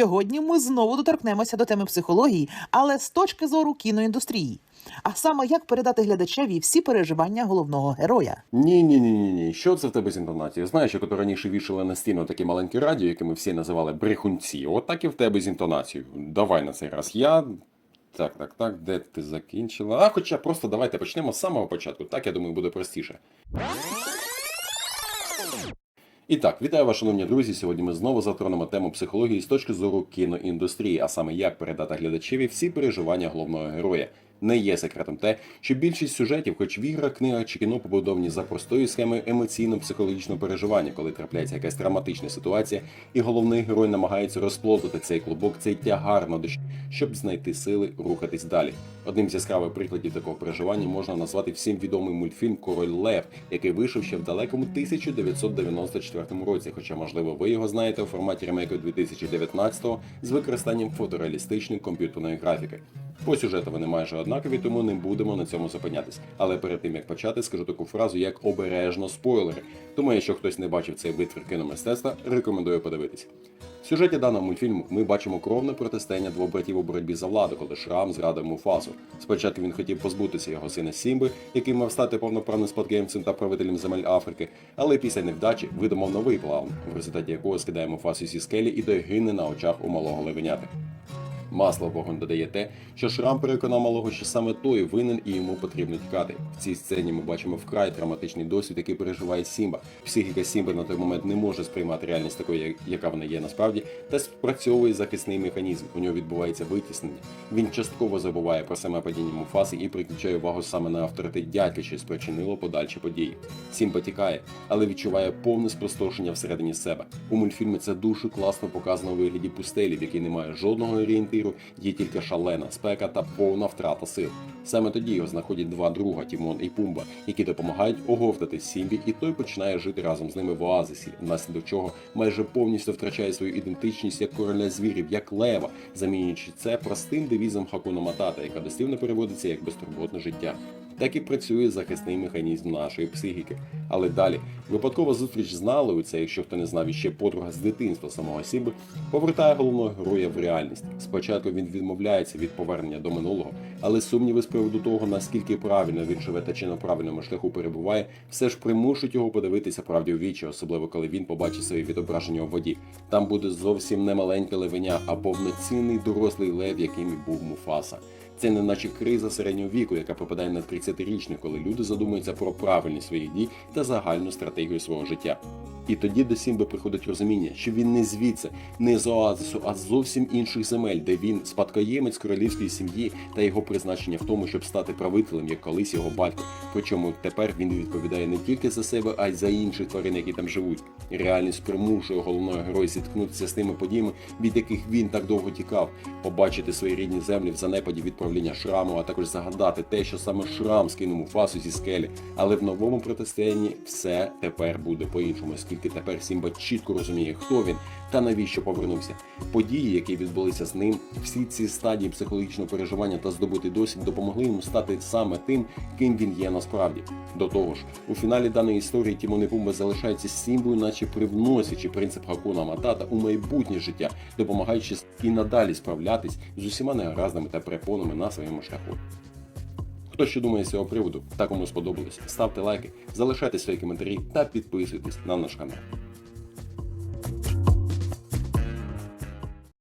Сьогодні ми знову доторкнемося до теми психології, але з точки зору кіноіндустрії. А саме як передати глядачеві всі переживання головного героя. Ні, ні, ні, ні, ні. Що це в тебе з інтонацією? Знаєш, як ото раніше вішали на стіну таке маленьке радіо, яке ми всі називали брехунці. От так і в тебе з інтонацією. Давай на цей раз. Я. Так, так, так, де ти закінчила? А, хоча просто давайте почнемо з самого початку. Так, я думаю, буде простіше. І так, вітаю вас, шановні друзі. Сьогодні ми знову затронемо тему психології з точки зору кіноіндустрії, а саме як передати глядачеві всі переживання головного героя. Не є секретом те, що більшість сюжетів, хоч в іграх, книгах чи кіно, побудовані за простою схемою емоційно-психологічного переживання, коли трапляється якась драматична ситуація, і головний герой намагається розплодити цей клубок, цей тягар на душі, щоб знайти сили рухатись далі. Одним з яскравих прикладів такого переживання можна назвати всім відомий мультфільм Король Лев, який вийшов ще в далекому 1994 році. Хоча, можливо, ви його знаєте у форматі ремейку 2019-го з використанням фотореалістичної комп'ютерної графіки. По сюжету вони майже однакові, тому не будемо на цьому зупинятись. Але перед тим як почати, скажу таку фразу як обережно спойлери. Тому, якщо хтось не бачив цей витвір кіномистецтва, рекомендую подивитись. В сюжеті даного мультфільму ми бачимо кровне протистояння двох братів у боротьбі за владу, коли Шрам зрадив Муфасу. Спочатку він хотів позбутися його сина Сімби, який мав стати повноправним спадкоємцем та правителем земель Африки, але після невдачі видумав новий план, в результаті якого скидає Муфасу зі скелі і той гине на очах у малого левеняти. Масло в вогонь додає те, що Шрам переконав малого, що саме той винен і йому потрібно тікати. В цій сцені ми бачимо вкрай драматичний досвід, який переживає Сімба. Психіка Сімби на той момент не може сприймати реальність такою, яка вона є насправді, та спрацьовує захисний механізм. У нього відбувається витіснення. Він частково забуває про саме падіння Муфаси і приключає увагу саме на авторитет дядька, що спричинило подальші події. Сімба тікає, але відчуває повне спустошення всередині себе. У мультфільмі це дуже класно показано у вигляді пустелі, в якій немає жодного орієнтиру, є тільки шалена спека та повна втрата сил. Саме тоді його знаходять два друга Тімон і Пумба, які допомагають оговтати Сімбі, і той починає жити разом з ними в оазисі, внаслідок чого майже повністю втрачає свою ідентичність як короля звірів, як лева, замінюючи це простим девізом Хакуна Матата, яка дослівно переводиться як безтурботне життя. Так і працює захисний механізм нашої психіки. Але далі випадкова зустріч з Налою, це якщо хто не знав іще подруга з дитинства самого Сімби, повертає головного героя в реальність. Спочатку він відмовляється від повернення до минулого, але сумніви з приводу того, наскільки правильно він живе та чи на правильному шляху перебуває, все ж примушують його подивитися правді у вічі, особливо коли він побачить своє відображення у воді. Там буде зовсім не маленьке левеня, а повноцінний дорослий лев, яким і був Муфаса. Це не наче криза середнього віку, яка попадає на 30-річних, коли люди задумуються про правильність своїх дій та загальну стратегію свого життя. І тоді до Сімби приходить розуміння, що він не звідси, не з оазису, а з зовсім інших земель, де він спадкоємець королівської сім'ї та його призначення в тому, щоб стати правителем, як колись його батько. Причому тепер він відповідає не тільки за себе, а й за інших тварин, які там живуть. Реальність примушує головного героя зіткнутися з тими подіями, від яких він так довго тікав, побачити свої рідні землі в занепаді від правління шраму, а також загадати те, що саме шрам скинув Муфасу зі скелі. Але в новому протистоянні все тепер буде по-іншому, оскільки тепер Сімба чітко розуміє, хто він та навіщо повернувся. Події, які відбулися з ним, всі ці стадії психологічного переживання та здобутий досвід допомогли йому стати саме тим, ким він є насправді. До того ж, у фіналі даної історії Тімон і Пумба залишаються Сімбою, наче привносячи принцип Хакуна Матата у майбутнє життя, допомагаючи і надалі справлятись з усіма негараздами та перепонами на своєму шляху. Хто що думає з цього приводу та кому сподобалось, ставте лайки, залишайте свої коментарі та підписуйтесь на наш канал.